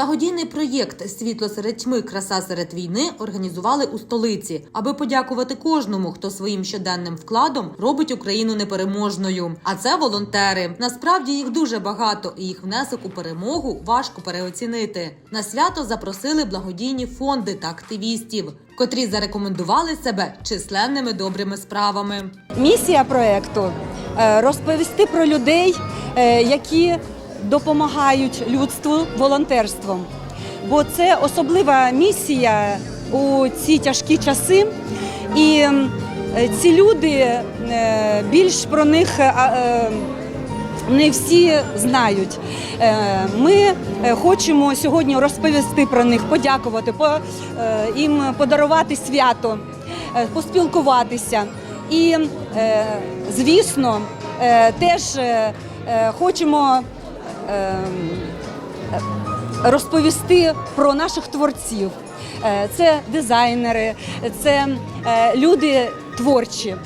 Благодійний проєкт Світло серед тьми, краса серед війни організували у столиці, аби подякувати кожному, хто своїм щоденним вкладом робить Україну непереможною. А це волонтери. Насправді їх дуже багато, і їх внесок у перемогу важко переоцінити. На свято запросили благодійні фонди та активістів, котрі зарекомендували себе численними добрими справами. Місія проекту е, розповісти про людей, е, які допомагають людству волонтерством. Бо це особлива місія у ці тяжкі часи. І ці люди е, більш про них е, е, не всі знають. Ми хочемо сьогодні розповісти про них, подякувати, їм подарувати свято, поспілкуватися. І, звісно, теж хочемо розповісти про наших творців. Е, Це дизайнери, це е, люди творчі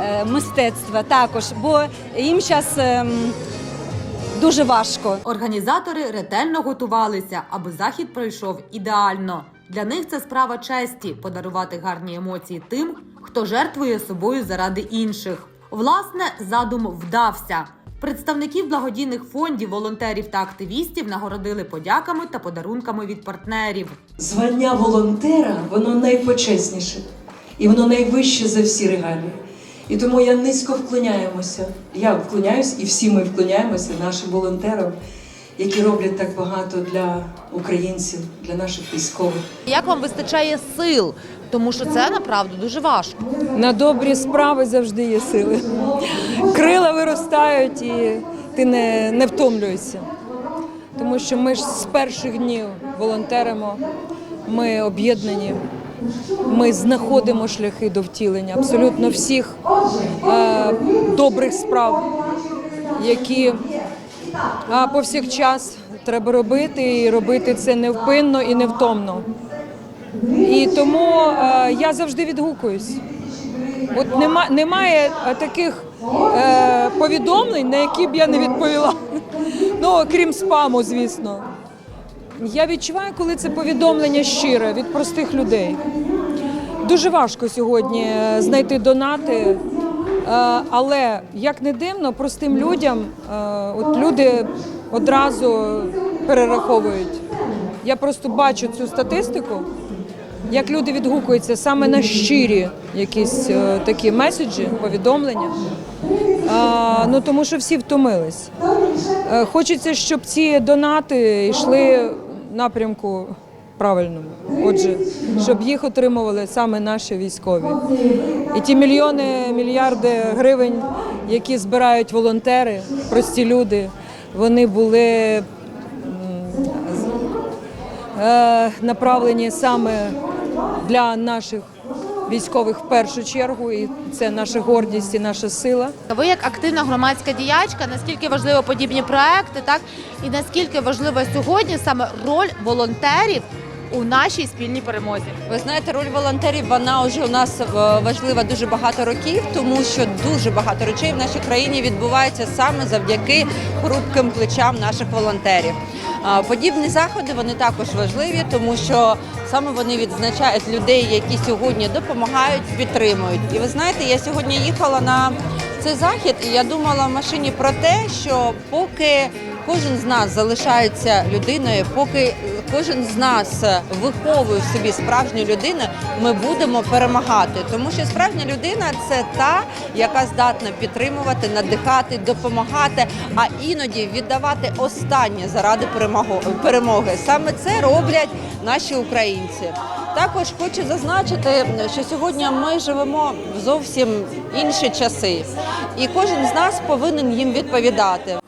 е, мистецтва також, бо їм зараз дуже важко. Організатори ретельно готувалися, аби захід пройшов ідеально. Для них це справа честі подарувати гарні емоції тим, хто жертвує собою заради інших. Власне, задум вдався. Представників благодійних фондів, волонтерів та активістів нагородили подяками та подарунками від партнерів. Звання волонтера воно найпочесніше і воно найвище за всі регалії. І тому я низько вклоняємося. Я вклоняюсь, і всі ми вклоняємося нашим волонтерам, які роблять так багато для українців, для наших військових. Як вам вистачає сил? Тому що це направду дуже важко. На добрі справи завжди є сили. Крила виростають і ти не, не втомлюєшся. Тому що ми ж з перших днів волонтеримо, ми об'єднані, ми знаходимо шляхи до втілення абсолютно всіх е, добрих справ, які а, повсякчас треба робити, і робити це невпинно і невтомно. І тому е, я завжди відгукуюсь. От нема, немає е, таких е, повідомлень, на які б я не відповіла. Ну, крім спаму, звісно. Я відчуваю, коли це повідомлення щире від простих людей. Дуже важко сьогодні е, знайти донати, але як не дивно, простим людям е, от люди одразу перераховують. Я просто бачу цю статистику, як люди відгукуються саме на щирі якісь е, такі меседжі, повідомлення. Ну тому що всі втомились. Е, Хочеться, щоб ці донати йшли напрямку правильному. Отже, щоб їх отримували саме наші військові. І ті мільйони, мільярди гривень, які збирають волонтери, прості люди, вони були е, направлені саме для наших військових в першу чергу, і це наша гордість і наша сила. Ви як активна громадська діячка, наскільки важливі подібні проекти, так і наскільки важлива сьогодні саме роль волонтерів у нашій спільній перемозі? Ви знаєте, роль волонтерів вона вже у нас е, важлива дуже багато років, тому що дуже багато речей в нашій країні відбувається саме завдяки хрупким плечам наших волонтерів. Подібні заходи вони також важливі, тому що саме вони відзначають людей, які сьогодні допомагають, підтримують. І ви знаєте, я сьогодні їхала на цей захід, і я думала в машині про те, що поки кожен з нас залишається людиною, поки кожен з нас виховує в собі справжню людину, ми будемо перемагати. Тому що справжня людина це та, яка здатна підтримувати, надихати, допомагати, а іноді віддавати останнє заради перемоги. Саме це роблять наші українці. Також хочу зазначити, що сьогодні ми живемо в зовсім інші часи, і кожен з нас повинен їм відповідати.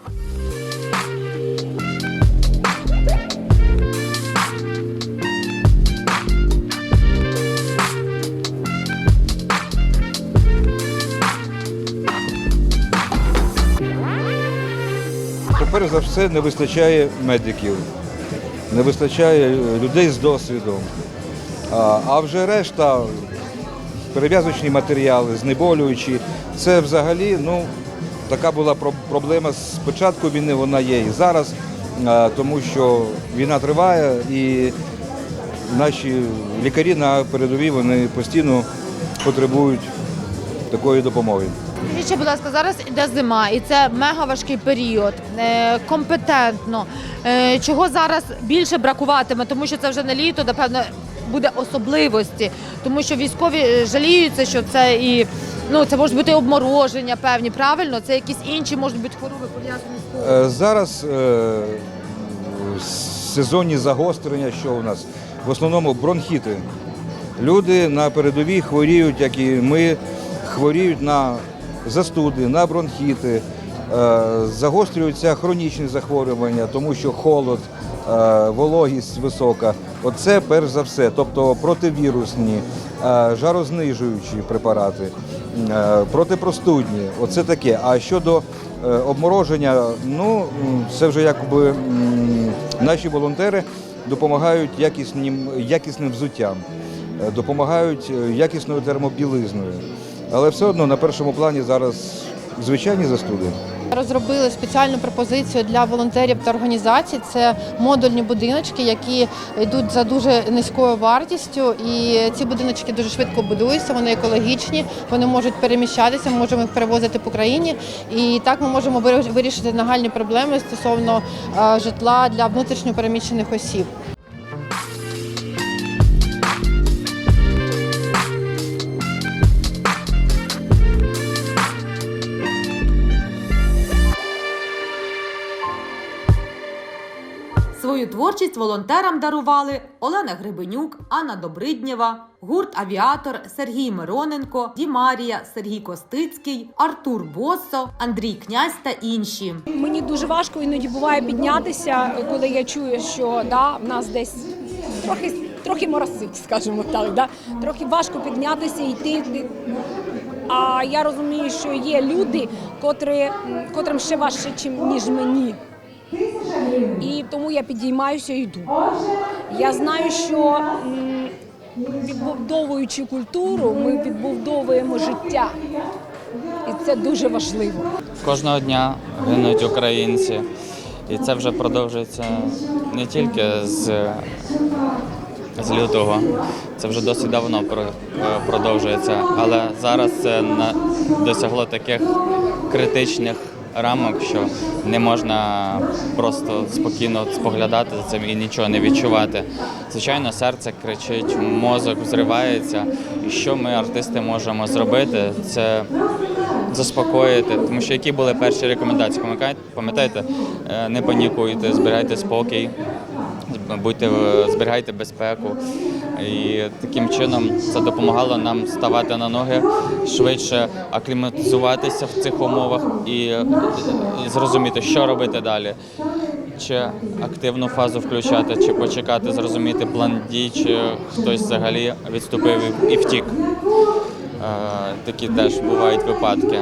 Перш за все не вистачає медиків, не вистачає людей з досвідом. А, вже решта перев'язочні матеріали, знеболюючі, це взагалі ну, така була проблема з початку війни, вона є і зараз. тому що війна триває і наші лікарі на передовій вони постійно потребують такої допомоги. Скажіть, будь ласка, зараз іде зима, і це мега важкий період, е, компетентно. Е, Чого зараз більше бракуватиме, тому що це вже не літо, напевно, буде особливості, тому що військові е, жаліються, що це і ну це можуть бути обмороження певні, правильно? Це якісь інші можуть бути хвороби пов'язані з COVID. Зараз е, сезонні загострення, що у нас? В основному бронхіти. Люди на передовій хворіють, як і ми, хворіють на застуди, на бронхіти, е, загострюються хронічні захворювання, тому що холод, е, вологість висока. Оце перш за все, тобто противірусні, е, жарознижуючі препарати, протипростудні. Оце таке. А щодо обмороження, ну це вже якби наші волонтери допомагають якісним, якісним взуттям, допомагають якісною термобілизною. Але все одно на першому плані зараз звичайні застуди. Розробили спеціальну пропозицію для волонтерів та організацій. Це модульні будиночки, які йдуть за дуже низькою вартістю. І ці будиночки дуже швидко будуються, вони екологічні, вони можуть переміщатися, ми можемо їх перевозити по країні. І так ми можемо виріш- вирішити нагальні проблеми стосовно е, житла для внутрішньо переміщених осіб. Творчість волонтерам дарували Олена Гребенюк, Анна Добриднєва, гурт Авіатор, Сергій Мироненко, Дімарія, Сергій Костицький, Артур Боссо, Андрій Князь та інші. Мені дуже важко іноді буває піднятися, коли я чую, що да, в нас десь трохи, трохи моросить, скажімо так. Да? Трохи важко піднятися і йти. А я розумію, що є люди, котрі, котрим ще важче, ніж мені. І тому я підіймаюся і йду. Я знаю, що відбудовуючи культуру, ми відбудовуємо життя. І це дуже важливо. Кожного дня гинуть українці. І це вже продовжується не тільки з, з лютого, це вже досить давно е, продовжується. Але зараз це на, досягло таких критичних рамок, що не можна просто спокійно споглядати за цим і нічого не відчувати. Звичайно, серце кричить, мозок взривається. І що ми, артисти, можемо зробити? Це заспокоїти, тому що які були перші рекомендації? Пам'ятаєте- Е, не панікуйте, зберігайте спокій, будьте зберігайте безпеку. І таким чином це допомагало нам ставати на ноги, швидше акліматизуватися в цих умовах і, зрозуміти, що робити далі. Чи активну фазу включати, чи почекати, зрозуміти план дій, чи хтось взагалі відступив і- і втік. Е, такі теж бувають випадки.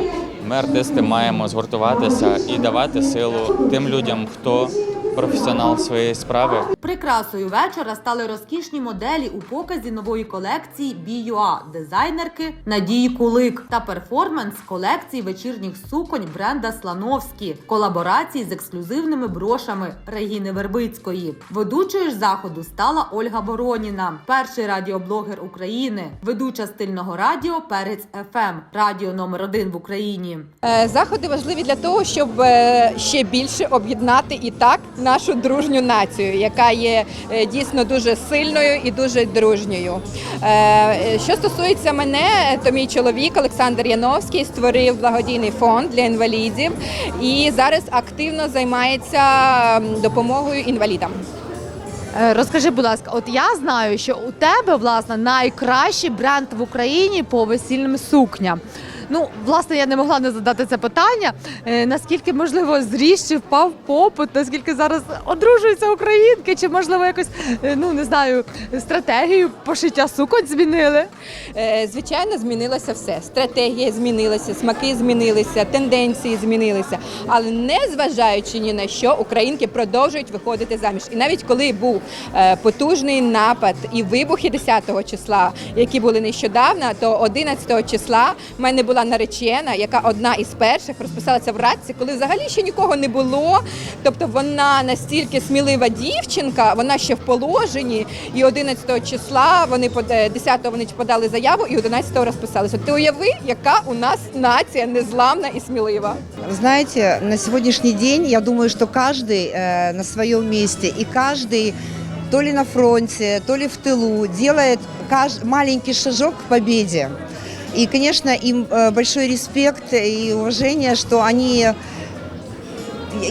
Ми, артисти, маємо згуртуватися і давати силу тим людям, хто професіонал своєї справи. Прикрасою вечора стали розкішні моделі у показі нової колекції BUA дизайнерки Надії Кулик та перформанс колекції вечірніх суконь бренда Слановські в колаборації з ексклюзивними брошами Регіни Вербицької. Ведучою ж заходу стала Ольга Вороніна, перший радіоблогер України, ведуча стильного радіо Перець ФМ, радіо номер один в Україні. Е, Заходи важливі для того, щоб е, ще більше об'єднати і так нашу дружню націю, яка є е, дійсно дуже сильною і дуже дружньою. Е, Що стосується мене, то мій чоловік Олександр Яновський створив благодійний фонд для інвалідів і зараз активно займається допомогою інвалідам. Е, Розкажи, будь ласка, от я знаю, що у тебе власне найкращий бренд в Україні по весільним сукням. Ну, власне, я не могла не задати це питання. Е, наскільки можливо зріс впав попит, наскільки зараз одружуються українки, чи можливо якось е, ну не знаю стратегію пошиття суконь змінили? Е, Звичайно, змінилося все. Стратегія змінилася, смаки змінилися, тенденції змінилися. Але не зважаючи ні на що, українки продовжують виходити заміж. І навіть коли був потужний напад і вибухи 10-го числа, які були нещодавно, то 11 числа в мене були була наречена, яка одна із перших розписалася в радці, коли взагалі ще нікого не було. Тобто вона настільки смілива дівчинка, вона ще в положенні, і 11 числа вони пода- 10-го вони подали заяву, і 11-го розписалися. Ти уяви, яка у нас нація незламна і смілива. Знаете, на сегодняшний день я думаю, что каждый э, на своем месте и каждый то ли на фронте, то ли в тылу делает каж- маленький шажок к победе. И, конечно, им э, большой респект и уважение, что они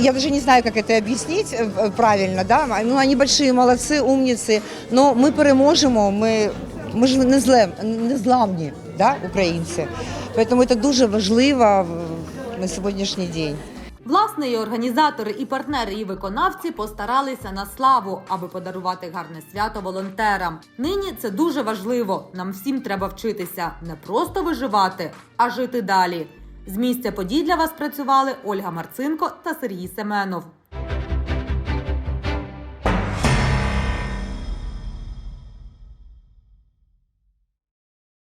я даже не знаю, как это объяснить э, правильно, да? Ну, они большие молодцы, умницы, но ми переможемо, ми, ми ж не, зле, не зламні, да, українці. Тому це дуже важливо в- на сьогоднішній день. Власне, і організатори, і партнери, і виконавці постаралися на славу, аби подарувати гарне свято волонтерам. Нині це дуже важливо. Нам всім треба вчитися не просто виживати, а жити далі. З місця подій для вас працювали Ольга Марцинко та Сергій Семенов.